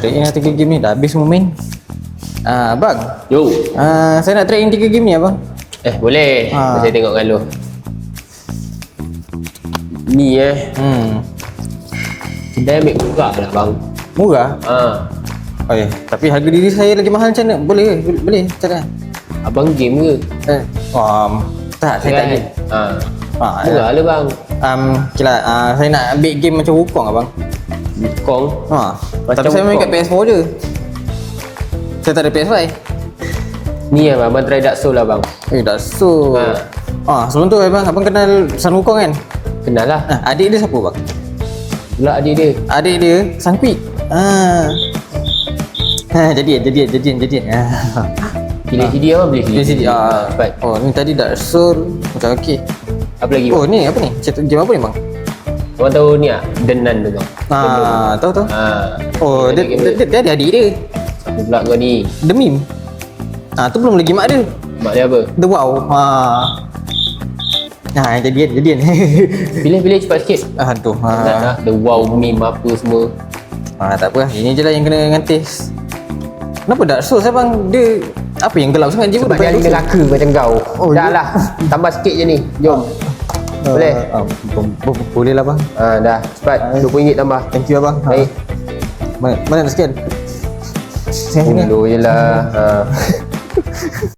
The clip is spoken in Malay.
trade in lah tiga game ni dah habis semua main. Ah, abang. Yo. Ah, saya nak trade in tiga game ni abang. Eh, boleh. Ha. Saya tengok kan lu. Ni eh. Hmm. Kedai ambil murah lah bang. Murah. Ha. Oh ya, tapi harga diri saya lagi mahal macam mana? Boleh ke? Boleh, boleh. Macam mana? Abang game ke? Eh, um, tak, saya tak game. Ha. Ah, Murah lah bang. Um, okay lah, uh, saya nak ambil game macam Wukong abang. Kong. Ha. Macam Tapi saya main kat Wukong. PS4 je. Saya tak ada PS5. Ni bang. Abang try Dark Soul lah bang. Eh, dah so. Ha. Ah, sebelum tu abang, abang kenal Sun Wukong kan? Kenal lah. Ah, adik dia siapa bang? Pula adik dia. Adik dia Sun Quick. Ah. Ha, jadian, jadian, jadian, jadian. Ah. Pilih CD abang boleh Dia sini. Ah. Cepat. Oh, ni tadi Dark Soul. Macam okey. Apa lagi Oh, ni apa ni? Cerita game apa ni bang? Abang tahu ni ah? Denan tu bang. Ah, tahu tahu. Ha. Oh, dia, dia, dia, dia ada adik dia. Siapa pula kau ni? The Meme. Ah, tu belum lagi mak dia. Mak dia apa? The Wow. Ha. Ha, jadian, jadian. Pilih-pilih cepat sikit. Ha. Ha. The wow meme apa semua. ha, tak apa. Ini je lah yang kena dengan taste. Kenapa Dark Souls abang? Dia apa yang gelap sangat jiwa Sebab dia ada neraka macam kau. Oh, Dah ya? lah. Tambah sikit je ni. Jom. Boleh? Uh, bo- bo- boleh lah bang. Ha, dah. Cepat. Hai. RM20 tambah. Thank you abang. Baik. Mana, mana nak sekian? Sini sini. Dulu je lah. Ha.